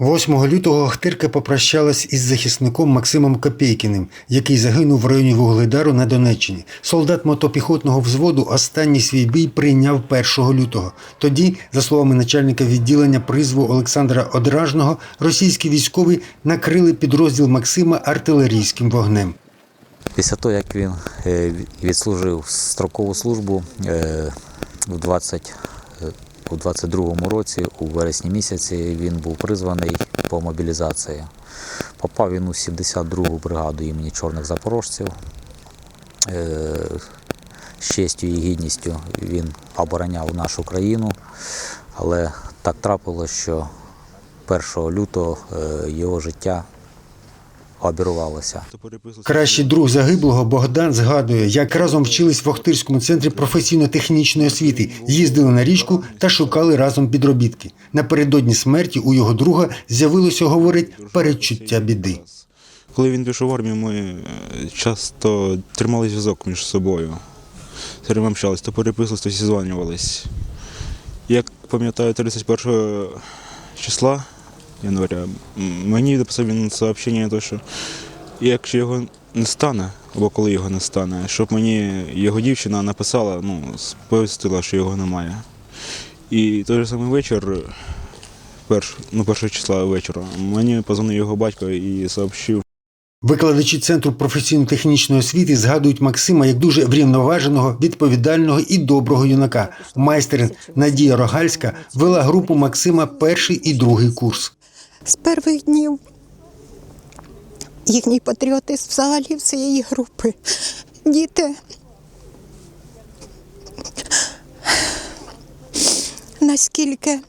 8 лютого Охтирка попрощалась із захисником Максимом Копейкіним, який загинув в районі Вугледару на Донеччині. Солдат мотопіхотного взводу останній свій бій прийняв 1 лютого. Тоді, за словами начальника відділення призву Олександра Одражного, російські військові накрили підрозділ Максима артилерійським вогнем. Після того, як він е, відслужив строкову службу е, в 20, е, у 22-му році, у вересні місяці, він був призваний по мобілізації. Попав він у 72-гу бригаду імені Чорних Запорожців. Е, З честю і гідністю він обороняв нашу країну, але так трапилося, що 1 лютого е, його життя обірвалося. Кращий друг загиблого Богдан згадує, як разом вчились в Охтирському центрі професійно-технічної освіти, їздили на річку та шукали разом підробітки. Напередодні смерті у його друга з'явилося, говорить, передчуття біди. Коли він пішов в армію, ми е, часто тримали зв'язок між собою. Все то переписувались, то зізванювались. Як пам'ятаю, 31 числа января мені написав сообщення, то, що якщо його не стане, або коли його не стане, щоб мені його дівчина написала, ну, сповістила, що його немає. І той же самий вечір, перш, ну, першого числа вечора, мені позвонив його батько і сообщив, Викладачі центру професійно-технічної освіти згадують Максима як дуже врівноваженого, відповідального і доброго юнака. Майстер Надія Рогальська вела групу Максима перший і другий курс. З перших днів. Їхній патріотизм взагалі всієї групи. Діти. Наскільки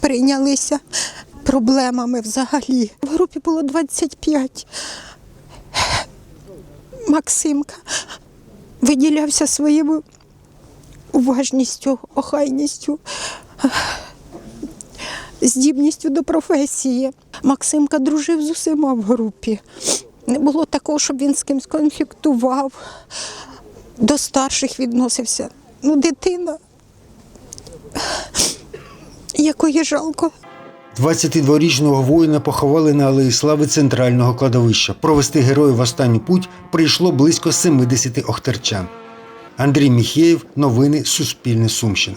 прийнялися проблемами взагалі. В групі було 25. Максимка виділявся своєю уважністю, охайністю здібністю до професії. Максимка дружив з усіма в групі. Не було такого, щоб він з кимсь конфліктував, до старших відносився. Ну, дитина, якої жалко. 22-річного воїна поховали на Алеї Слави центрального кладовища. Провести героїв в останню путь прийшло близько 70 охтерчан. Андрій Міхєєв, новини Суспільне Сумщина.